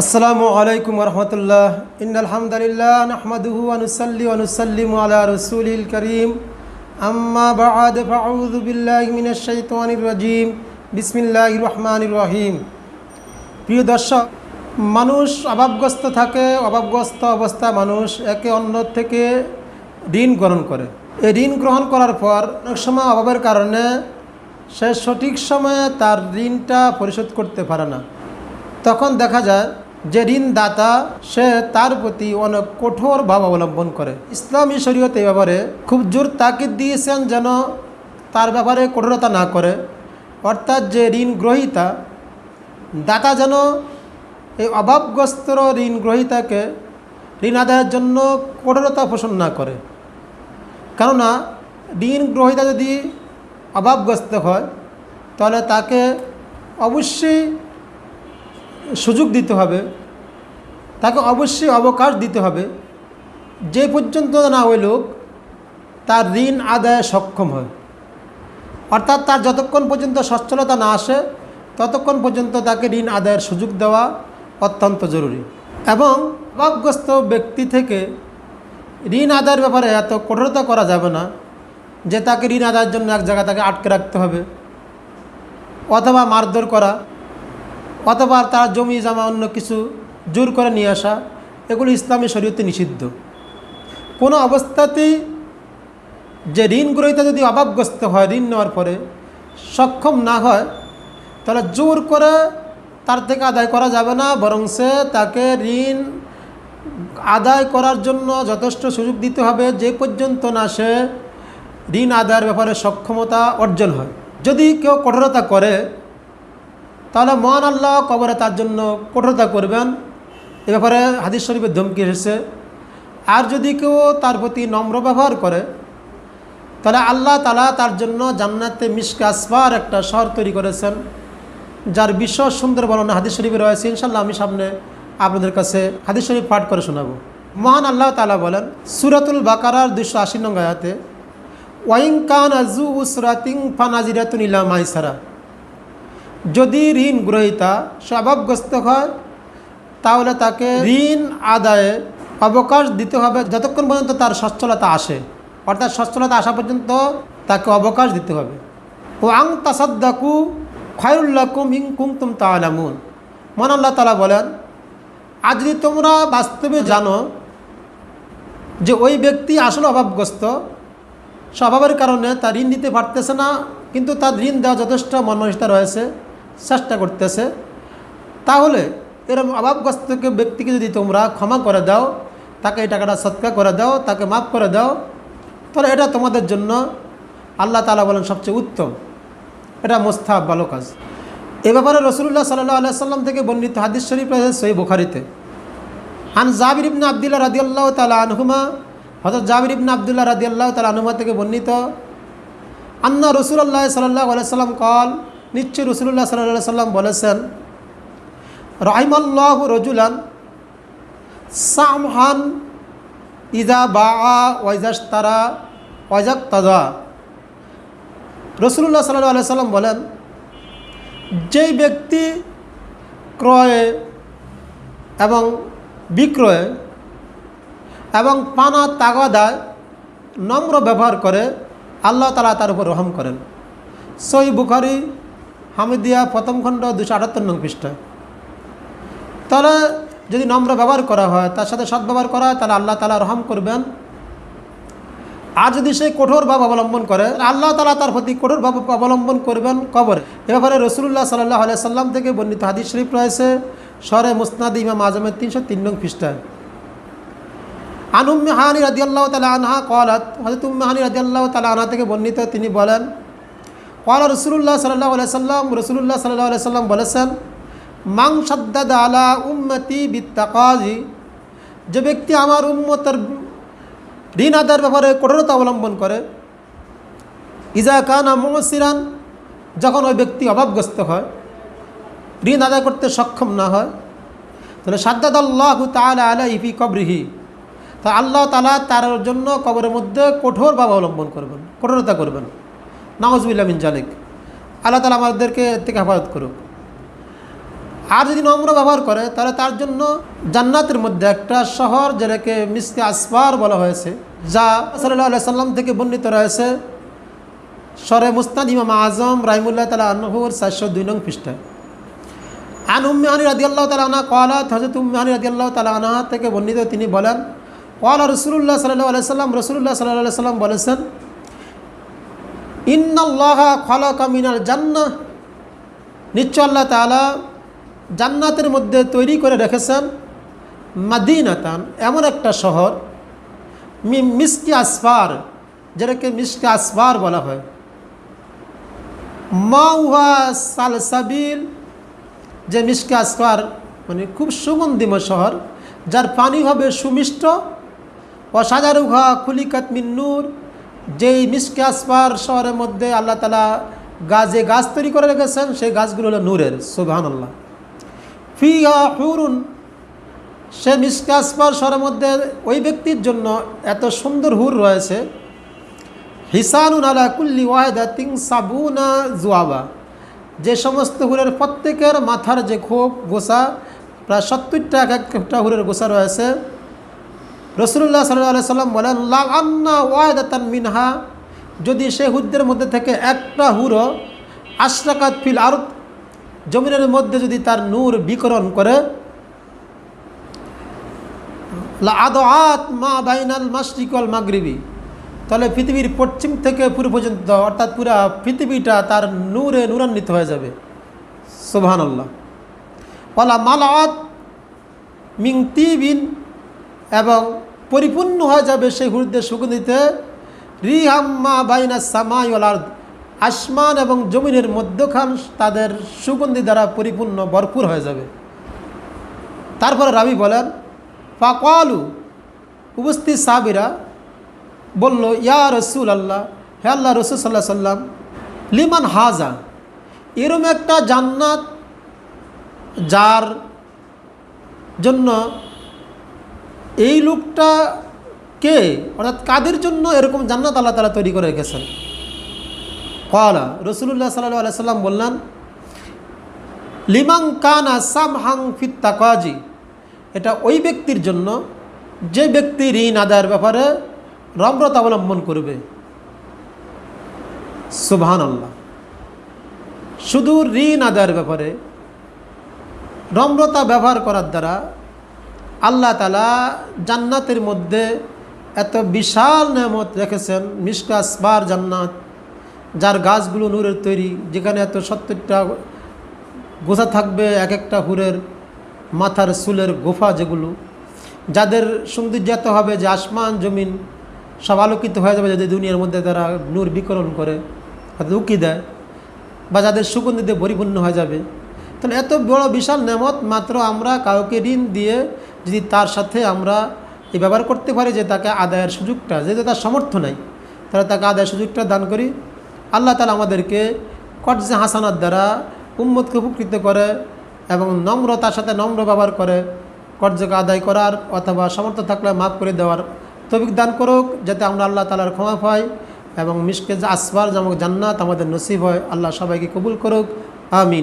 আসসালামু আলাইকুম রহমতুল্লাহ। ইন আলহামদুলিল্লাহ নাহমাদুহু আনুসাল্লি আনুসাল্লিমু আলা রসুলিল করিম। আম্মা বাদ, ফাউযু বিল্লাহি মিনাশ রহিম। প্রিয় দর্শক, মানুষ অভাবগ্রস্ত থাকে, অভাবগ্রস্ত অবস্থায় মানুষ একে অন্য থেকে ঋণ গ্রহণ করে। এই ঋণ গ্রহণ করার পর অনেক সময় অভাবের কারণে সে সঠিক সময়ে তার ঋণটা পরিশোধ করতে পারে না। তখন দেখা যায় যে ঋণদাতা, সে তার প্রতি অনেক কঠোর ভাব অবলম্বন করে। ইসলামী শরীয়ত এই ব্যাপারে খুব জোর তাকিদ দিয়েছেন যেন তার ব্যাপারে কঠোরতা না করে। অর্থাৎ যে ঋণ গ্রহীতা, দাতা যেন এই অভাবগ্রস্ত ঋণ গ্রহীতাকে ঋণ আদায়ের জন্য কঠোরতা পোষণ না করে। কেননা, ঋণ গ্রহীতা যদি অভাবগ্রস্ত হয়, তাহলে তাকে অবশ্যই সুযোগ দিতে হবে, তাকে অবশ্যই অবকাশ দিতে হবে। যে পর্যন্ত না ওই লোক তার ঋণ আদায়ে সক্ষম হয়। অর্থাৎ তার যতক্ষণ পর্যন্ত সচ্ছলতা না আসে, ততক্ষণ পর্যন্ত তাকে ঋণ আদায়ের সুযোগ দেওয়া অত্যন্ত জরুরি। এবং অভাবগ্রস্ত ব্যক্তি থেকে ঋণ আদায়ের ব্যাপারে এত কঠোরতা করা যাবে না যে তাকে ঋণ আদায়ের জন্য এক জায়গায় তাকে আটকে রাখতে হবে, অথবা মারধর করা। অথবা তার জমি জমা অন্য কিছু জোর করে নিয়ে আসা, এগুলো ইসলামী শরীয়তে নিষিদ্ধ। কোনো অবস্থাতেই যে ঋণ গ্রহীতা যদি অভাবগ্রস্ত হয়, ঋণ নেওয়ার পরে সক্ষম না হয়, তাহলে জোর করে তার থেকে আদায় করা যাবে না, বরং সে তাকে ঋণ আদায় করার জন্য যথেষ্ট সুযোগ দিতে হবে। যে পর্যন্ত না সে ঋণ আদায়ের ব্যাপারে সক্ষমতা অর্জন হয়। যদি কেউ কঠোরতা করে তাহলে মহান আল্লাহ কবরে তার জন্য কঠোরতা করবেন। এ ব্যাপারে হাদিস শরীফের ধমকি এসেছে। আর যদি কেউ তার প্রতি নম্র ব্যবহার করে, তাহলে আল্লাহ তালা তার জন্য জান্নাতে মিসকে আসবার একটা শহর তৈরি করেছেন, যার বিশ্ব সুন্দর বর্ণনা হাদিস শরীফে রয়েছে। ইনশাল্লাহ আমি সামনে আপনাদের কাছে হাদিস শরীফ পাঠ করে শোনাবো। মহান আল্লাহ তালা বলেন, সুরাতুল বাকারার দুশো আশি নং আয়াতে ওয়াইং কান আজু উসরাতিং ফানাজিরাতুন ইলা মাইসারা। যদি ঋণ গ্রহীতা সে অভাবগ্রস্ত হয়, তাহলে তাকে ঋণ আদায়ে অবকাশ দিতে হবে যতক্ষণ পর্যন্ত তার সচ্ছলতা আসে। অর্থাৎ সচ্ছলতা আসা পর্যন্ত তাকে অবকাশ দিতে হবে। ও আং তাসাদ্দাকু খয়রুল্লাকুম ইং কুমতুম তালামুন মন আল্লাহ তালা বলেন আজ যদি তোমরা বাস্তবে জানো যে ওই ব্যক্তি আসলে অভাবগ্রস্ত, স্বভাবের কারণে তার ঋণ দিতে পারতেছে না, কিন্তু তার ঋণ দেওয়া যথেষ্ট মনমানসিকতা রয়েছে চেষ্টা করতেছে। তাহলে এরকম অভাবগ্রস্ত ব্যক্তিকে যদি তোমরা ক্ষমা করে দাও, তাকে এই টাকাটা সৎকার করে দাও, তাকে মাফ করে দাও, তাহলে এটা তোমাদের জন্য আল্লাহ তালা বলেন সবচেয়ে উত্তম। এটা মোস্তাব ভালো কাজ। এ ব্যাপারে রসুল্লাহ সাল্লাহ আলিয়া সাল্লাম থেকে বর্ণিত হাদিস শরীফ রয়েছে সই বুখারিতে। আন জাবির ইবনা আবদুল্লাহ রাদিয়াল্লাহ তালা আনহুমা হজরত জাবির ইবনা আবদুল্লাহ রাদিয়াল্লাহ তালা আনহুমা থেকে বর্ণিত, আন্না রসুল্লাহ সাল্লাহ আলাইসাল্লাম কল নিশ্চয় রসুল্লাহ সাল্লাহ সাল্লাম বলেছেন রাহিমাল্লাহ রজুলান সামহান ইজা বা ওয়াইজাস্তারা ওয়াজাক তাজা রসুল্লাহ সাল্লাহ আলাই সাল্লাম বলেন, যেই ব্যক্তি ক্রয়ে এবং বিক্রয়ে এবং পানা তাগাদায় নম্র ব্যবহার করে, আল্লাহ তালা তার উপর রহম করেন। সই বুখারি হামিদিয়া প্রথম খণ্ড দুশো আটাত্তর নং পৃষ্ঠা। তাহলে যদি নম্র ব্যবহার করা হয়, তার সাথে সৎ সদ্ব্যবহার করা হয়, তাহলে আল্লাহ তালা রহম করবেন। আর যদি সে কঠোর ভাব অবলম্বন করে আল্লাহ তালা তার প্রতি কঠোর ভাব অবলম্বন করবেন কবরে। এ ব্যাপারে রসুল্লাহ সাল্লাহ সাল্লাম থেকে বর্ণিত হাদিস শরীফ রয়েছে সরে মুসনাদ ইমাম আজমের তিনশো তিন নং পৃষ্ঠায় আনুম্মে হানি রাজিয়াল্লাহ তালা আনহা কলাত হজরত উম্মে হানি রাজিয়াল্লাহ তালা আনহা থেকে বর্ণিত তিনি বলেন কলা রসুল্লাহ সাল্লাহ সাল্লাম রসুল্লাহ সাল্লাহ সাল্লাম বলেছেন মাং সাদ্দাদ আলা উম্মতি বিত্তাকাজি যে ব্যক্তি আমার উম্মতের ঋণ আদায়ের ব্যাপারে কঠোরতা অবলম্বন করে, ইজা কানা মহসিরান যখন ওই ব্যক্তি অভাবগ্রস্ত হয়, ঋণ আদায় করতে সক্ষম না হয়, তাহলে সাদ্দাদ আল্লাহ তালা আলা ইফি কবরিহি। তা আল্লাহ তালা তার জন্য কবরের মধ্যে কঠোরভাবে অবলম্বন করবেন, কঠোরতা করবেন। নামজবিল্লা মিন জালিক। আল্লাহ তালা আমাদেরকে থেকে হেফাজত করুক। আর যদি নম্র ব্যবহার করে, তাহলে তার জন্য জান্নাতের মধ্যে একটা শহর যেটাকে মিসকে আসফার বলা হয়েছে, যা সাল্লাহ সাল্লাম থেকে বর্ণিত রয়েছে সরে মুস্তাদ ইমাম আজম রাহিমুল্লাহ তালা আনহুর চারশো দুই নং পৃষ্ঠায়। আন উম্মে আনি রাজি আল্লাহ তালা আনা কলাত হজরত উম্মে আনি রাজি আল্লাহ তালা আনা থেকে বর্ণিত তিনি বলেন কলা রসুল্লাহ সাল্লাহ আলাইসাল্লাম রসুল্লাহ সাল্লাহ সাল্লাম বলেছেন ইন্নাল্লাহ খলকা মিনাল জান্নাহ। নিশ্চয় আল্লাহ তালা জান্নাতের মধ্যে তৈরি করে রেখেছেন মাদিনাতান, এমন একটা শহর মিসকি আসফার, যেটাকে মিসকি আসফার বলা হয়। মাউহা সালসাবিল, যে মিসকি আসফার মানে খুব সুগন্ধিময় শহর, যার পানি হবে সুমিষ্ট অসাজারুহা খুলিকাত মিন্নুর যেই মিসকে আসফার শহরের মধ্যে আল্লাহ তালা গাছে গাছ তৈরি করে রেখেছেন, সেই গাছগুলো হলো নূরের সুবাহান আল্লাহ ফিহা হুরুন, সে মিসকে আসফার শহরের মধ্যে ওই ব্যক্তির জন্য এত সুন্দর হুর রয়েছে। হিসানুন আলা কুল্লি ওয়াহেদা তিং সাবুনা জুয়াবা। যে সমস্ত হুরের প্রত্যেকের মাথার যে খোপ গোসা প্রায় সত্তরটা এক একটা হুরের গোসা রয়েছে। রসুল্লাহ সাল্লাহ সাল্লাম বলেন লা আন্না ওয়াহেদাতান মিনহা যদি সে হুদ্দের মধ্যে থেকে একটা হুরো আশরাকাত ফিল আর জমিনের মধ্যে যদি তার নূর বিকরণ করে আত মা বাইনাল মাসরিকল মাগরিবি তাহলে পৃথিবীর পশ্চিম থেকে পূর্ব পর্যন্ত, অর্থাৎ পুরা পৃথিবীটা তার নূরে নূরান্বিত হয়ে যাবে। সুবহান আল্লাহ ওলা মালাত মিংতিবিন এবং পরিপূর্ণ হয়ে যাবে সেই হুরদের সুগন্ধিতে। রিহাম্মা বাইনা সামাইল আর আসমান এবং জমিনের মধ্যখান তাদের সুগন্ধি দ্বারা পরিপূর্ণ ভরপুর হয়ে যাবে। তারপরে রাবি বলেন, ফাকালু উপস্থিত সাহাবিরা বলল, ইয়া রসুল আল্লাহ হে আল্লাহ রসুল সাল্লাহ সাল্লাম লিমান হাজা? এরম একটা জান্নাত যার জন্য এই লোকটা কে? অর্থাৎ কাদের জন্য এরকম জান্নাত আল্লাহ তালা তৈরি করে রেখেছেন? কলা রসুল্লাহ সাল্লাহ সাল্লাম বললেন লিমাং কানা সাম হাং ফিত তাকাজি এটা ওই ব্যক্তির জন্য যে ব্যক্তি ঋণ আদায়ের ব্যাপারে নম্রতা অবলম্বন করবে। সুবহান আল্লাহ শুধু ঋণ আদায়ের ব্যাপারে নম্রতা ব্যবহার করার দ্বারা আল্লাহ তালা জান্নাতের মধ্যে এত বিশাল নেমত রেখেছেন মিসকাসবার জান্নাত, যার গাছগুলো নূরের তৈরি, যেখানে এত সত্তরটা গোছা থাকবে এক একটা হুরের মাথার চুলের গোফা যেগুলো, যাদের সৌন্দর্য এত হবে যে আসমান, জমিন সব আলোকিত হয়ে যাবে যদি দুনিয়ার মধ্যে তারা নূর বিকরণ করে অর্থাৎ উকি দেয় বা যাদের সুগন্ধিতে পরিপূর্ণ হয়ে যাবে। তাহলে এত বড় বিশাল নেমত মাত্র আমরা কাউকে ঋণ দিয়ে যদি তার সাথে আমরা এই ব্যবহার করতে পারি যে তাকে আদায়ের সুযোগটা, যেহেতু তার সামর্থ্য নাই, তাহলে তাকে আদায়ের সুযোগটা দান করি। আল্লাহ তালা আমাদেরকে কর্জে হাসানার দ্বারা উম্মতকে উপকৃত করে এবং নম্রতার সাথে নম্র ব্যবহার করে কর্জকে আদায় করার অথবা সামর্থ্য থাকলে মাফ করে দেওয়ার তবিক দান করুক, যাতে আমরা আল্লাহ তালার ক্ষমা পাই এবং মিসকে আসবার যেমন জান্নাত আমাদের নসিব হয়, আল্লাহ সবাইকে কবুল করুক। আমিন।